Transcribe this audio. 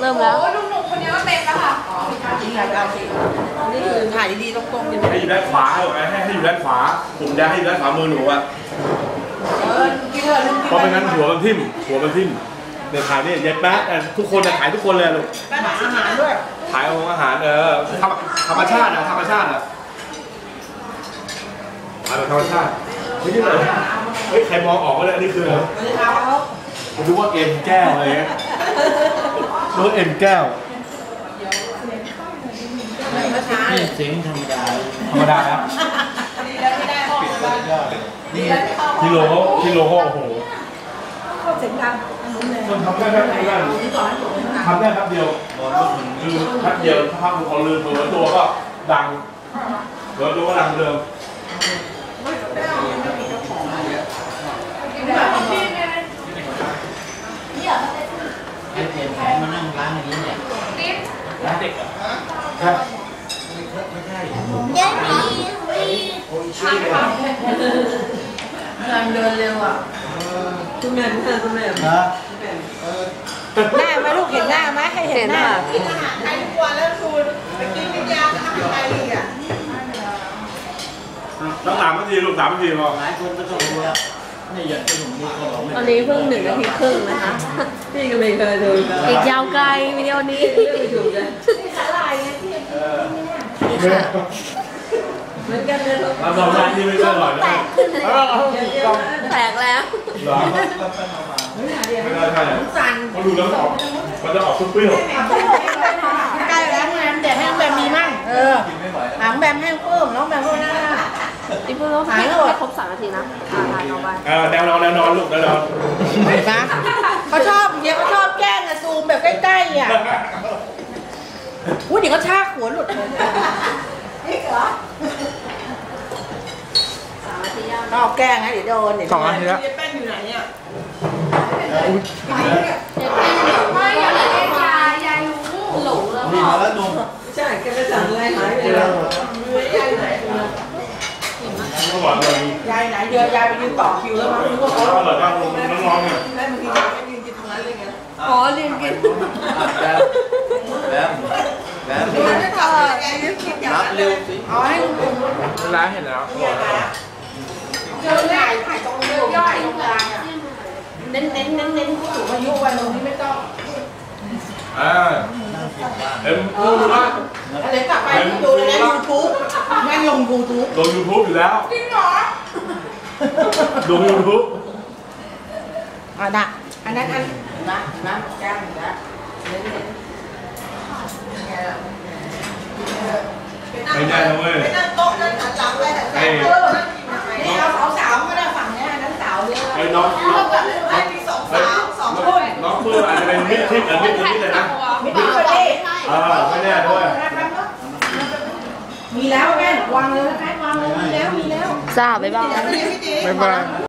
เริ่มแล้ว โอ้ลุงหนุ่มคนนี้ก็เต็มแล้วค่ะนี่ไงเอาสินี่คือถ่ายดีๆตรงๆอย่างนี้ให้อยู่ด้านขวาให้ไหมให้ให้อยู่ด้านขวาผมจะให้อยู่ด้านขวามือหนูอะเออกินเถอะลุงกินเพราะไม่งั้นหัวมันทิ่ม หัวมันทิ่มเดี๋ยวถ่ายนี่เย็ดแป๊ะทุกคนจะถ่ายทุกคนเลยลูกไปหาอาหารด้วยถ่ายของอาหารเออธรรมธรรมชาติอะธรรมชาติอะถ่ายแบบธรรมชาติไม่ใช่เลยเฮ้ยใครมองออกว่าอันนี้คืออะไรสวัสดีครับผมดูว่าเอ็นแก้วอะไรเงี้ย ดูว่าเอ็นแก้วเมื่อเช้านี่เสียงธรรมดาธรรมดาครับดีแล้วไม่ได้ห้องเลยนี่กิโลเขากิโลเขาโอ้โหเสียงดังคนทำได้แค่ไหนกันทำได้แป๊บเดียวบอกว่าถึงคือแป๊บเดียวถ้าภาพพอลืมเผลอตัวก็ดังเผลอตัวก็ดังเดิม ให้เปลี่ยนแผนมานั่งร้านอย่างนี้เนี่ยร้านเด็กอะไม่ใช่งานเดินเร็วอะคุณแม่คุณแม่คุณแม่นะหน้าไหมลูกเห็นหน้าไหมให้เห็นหน้าค่ะกินอาหารไทยทุกวันแล้วคุณไปกินวิญญาณอาหารไทยอีกอะต้องสามนาทีลูกสามนาทีพอหลายคนก็ต้องรู้แล้ว นี่อย่างที่ผมนี่ก็บอกไม่ตอนนี้เพิ่งหนึ่งนาทีครึ่งนะคะพี่ก็ไม่เคยดูอีกยาวไกลวิดีโอนี้เหมือนกันเลยลูกเราลองร้านที่ไม่เชื่อหน่อยนะเออเอาแตกแล้วเหรอไม่ได้ใช่สั่นเขาดูแล้วออกมันจะออกเปรี้ยวใกล้แล้วงานแต่ให้น้องแบมมีมั่งเออหางแบมให้เพิ่มน้องแบมก็น่า อีก เพิ่งต้องหายให้แล้วครบสามนาทีนะอ่าถ่าไปเออแนวนอนแนวนอนลูกแนวนอนเห็นปะเขาชอบเดี๋ยวเขาชอบแกล้งอะซูมแบบใกล้ๆอะอุ้ยเดี๋ยวเขาชากหัวหลุดเลยสามนาทียังชอบแกล้งนะเดี๋ยวโดนเดี๋ยวสองนาทีแล้วแป้งอยู่ไหนอะไม่อยากเล่นยายายรู้ หลงแล้ว นี่มาแล้วนม ใช่แกไปสั่งอะไรหายไปแล้วยายไหน เมื่อ ก่อนเรายายไหนเดี๋ยายไปยืนต่อคิวแล้วมั้งนึกว่าเขาอร่อยมากน้องๆเนี่ยแม่บางทียายก็ยืนกินตรงนั้นเลยไงอ๋อเรียนกินแบบแบบแบบยายจะกลับยายยืนกินอย่างรับนั้นเร็วสิเอให้ลุงลุงร้านเห็นแล้วเนี่ยนะเจอถ่ายถ่ายตรงเร็วย่อยตรงกลางอะเน้นเน้นเน้นเน้นผู้สูงอายุวันตรงนี้ไม่ต้องอ่าเอ็มดูนะ อะไรกลับไปดูเลยนะยูทูบแม่งลงยูทูบลงยูทูบอยู่แล้วจริงเหรอลงยูทูบอะนะอันนั้นอันนะนะแก้มนะเน้นเน้นไม่ได้นะเว้ยไปนั่งโต๊ะนั่งหันหลังไปหันหลังเออนี่เอาสาวสาวๆก็ได้ฝั่งเนี้ยอันนั้นสาวเยอะไอ้น้องน้องไอ้มีสองสาวสองคนน้องเพื่อนอาจจะเป็นมิดทิพย์หรือมิดทิพย์เลยนะ มีดีกว่านี้ เออไม่แน่ด้วย มีแล้วแม่วางเลยแล้วแม่วางเลยมีแล้วมีแล้วทราบไปบ้างพี่ตีบ๊ายบาย